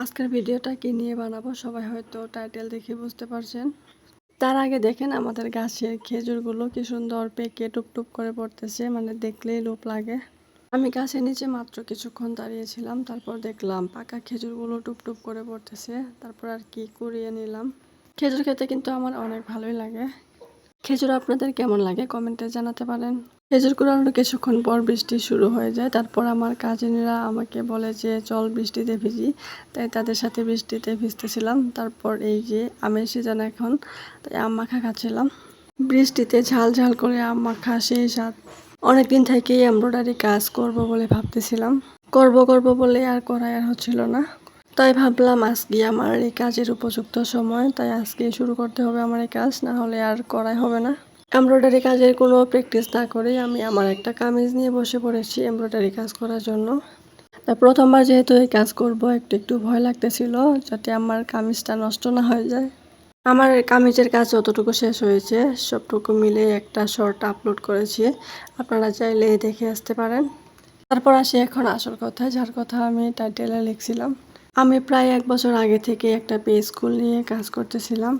আজকের ভিডিওটা কি নিয়ে বানাবো সবাই হয়তো টাইটেল দেখে বুঝতে পারছেন। তার আগে দেখেন আমাদের গাছের খেজুরগুলো কি সুন্দর পেকে টুপটুপ করে পড়তেছে মানে দেখলেই লোভ লাগে। আমি গাছের নিচে মাত্র কিছুক্ষণ দাঁড়িয়েছিলাম, তারপর দেখলাম পাকা খেজুরগুলো টুপটুপ করে পড়তেছে, তারপর আর কি কুড়িয়ে নিলাম। খেজুর খেতে কিন্তু আমার অনেক ভালোই লাগে। খেজুর আপনাদের কেমন লাগে কমেন্টে জানাতে পারেন। খেজুর কুড়ানোর কিছুক্ষণ পর বৃষ্টি শুরু হয়ে যায়। তারপর আমার কাজিনরা আমাকে বলে যে, চল বৃষ্টিতে ভিজি। তাই তাদের সাথে বৃষ্টিতে ভিজতেছিলাম। তারপর এই যে, আমের সিজন এখন, তাই আম মাখা খাচ্ছিলাম। বৃষ্টিতে ঝাল ঝাল করে আম মাখা সেই স্বাদ। অনেকদিন থেকেই এমব্রয়ডারি কাজ করব বলে ভাবতেছিলাম। করব করব বলে আর করাই আর হচ্ছিল না। তাই ভাবলাম আজকে আমার এই কাজের উপযুক্ত সময়, তাই আজকে শুরু করতে হবে আমার এই কাজ, না হলে আর করাই হবে না। এমব্রয়ডারি কাজের কোনো প্র্যাকটিস না করেই আমি আমার একটা কামিজ নিয়ে বসে পড়েছি এমব্রয়ডারি কাজ করার জন্য। প্রথমবার যেহেতু এই কাজ করব, একটু একটু ভয় লাগতেছিল যাতে আমার কামিজটা নষ্ট না হয়ে যায়। আমার কামিজের কাজ যতটুকু শেষ হয়েছে, সবটুকু মিলে একটা শর্ট আপলোড করেছি। আপনারা চাইলে দেখে আসতে পারেন। তারপর আসি এখন আসল কথা যার কথা আমি টাইটেলে লিখছিলাম। আমি প্রায় এক বছর আগে থেকে একটা পেজ স্কুল নিয়ে কাজ করতেছিলাম।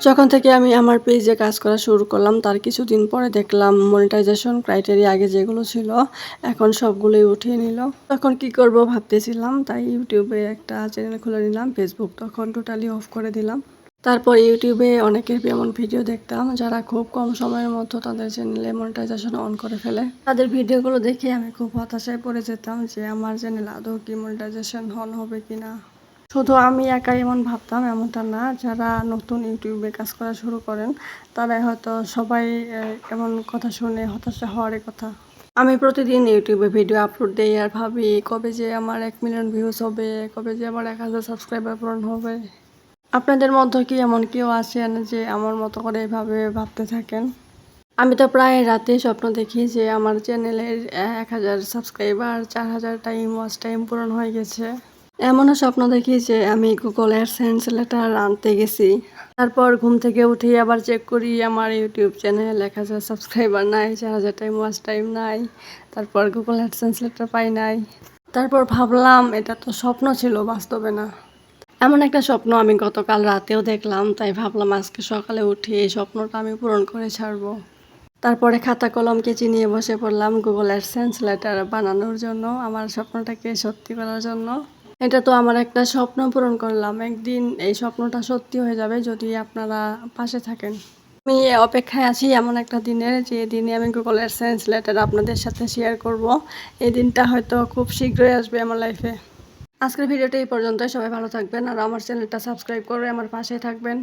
যখন থেকে আমি আমার পেজে কাজ করা শুরু করলাম, তার কিছুদিন পরে দেখলাম মনিটাইজেশন ক্রাইটেরিয়া আগে যেগুলো ছিল, এখন সবগুলোই উঠিয়ে নিল। তখন কি করব ভাবতেছিলাম, তাই ইউটিউবে একটা চ্যানেল খুলে নিলাম, ফেসবুক। তখন টোটালি অফ করে দিলাম। তারপর ইউটিউবে অনেকের এমন ভিডিও দেখতাম, যারা খুব কম সময়ের মধ্যে তাদের চ্যানেলে মনিটাইজেশন অন করে ফেলে। তাদের ভিডিওগুলো দেখে আমি খুব হতাশায় পড়ে যেতাম যে আমার চ্যানেল আদৌ কি মনিটাইজেশন অন হবে কি না শুধু আমি একাই এমন ভাবতাম, এমনটা না, যারা নতুন ইউটিউবে কাজ করা শুরু করেন, তারাই হয়তো সবাই এমন কথা শুনে হতাশা হওয়ারই কথা। আমি প্রতিদিন ইউটিউবে ভিডিও আপলোড দিই আর ভাবি, কবে যে আমার এক মিলিয়ন ভিউজ হবে, কবে যে আমার এক হাজার সাবস্ক্রাইবার পূরণ হবে। আপনাদের মধ্যে কি এমন কেউ আছেন যে আমার মতো করে এভাবে ভাবতে থাকেন? আমি তো প্রায় রাতে স্বপ্ন দেখি যে আমার চ্যানেলের এক হাজার সাবস্ক্রাইবার, চার হাজার টাইম ওয়াচ টাইম পূরণ হয়ে গেছে। এমনও স্বপ্ন দেখি যে আমি গুগল অ্যাডসেন্স লেটার আনতে গেছি। তারপর ঘুম থেকে উঠে আবার চেক করি, আমার ইউটিউব চ্যানেল এক হাজার সাবস্ক্রাইবার নাই, চার হাজার টাইম ওয়াচ টাইম নাই, তারপর গুগল অ্যাডসেন্স লেটার পাই নাই। তারপর ভাবলাম, এটা তো স্বপ্ন ছিল, বাস্তবে না। এমন একটা স্বপ্ন আমি গতকাল রাতেও দেখলাম, তাই ভাবলাম আজকে সকালে উঠে এই স্বপ্নটা আমি পূরণ করে ছাড়বো। তারপরে খাতা কলম কেচি নিয়ে বসে পড়লাম গুগল অ্যাডসেন্স লেটার বানানোর জন্য, আমার স্বপ্নটাকে সত্যি করার জন্য। এটা তো আমার একটা স্বপ্ন পূরণ করলাম, একদিন এই স্বপ্নটা সত্যি হয়ে যাবে যদি আপনারা পাশে থাকেন। আমি অপেক্ষায় আছি এমন একটা দিনের যে দিনে আমি গুগল অ্যাডসেন্স লেটার আপনাদের সাথে শেয়ার করব। এই দিনটা হয়তো খুব শীঘ্রই আসবে আমার লাইফে আজকের ভিডিওটা এই পর্যন্তই। সবাই ভালো থাকবেন আর আমার চ্যানেলটা সাবস্ক্রাইব করে আমার পাশে থাকবেন।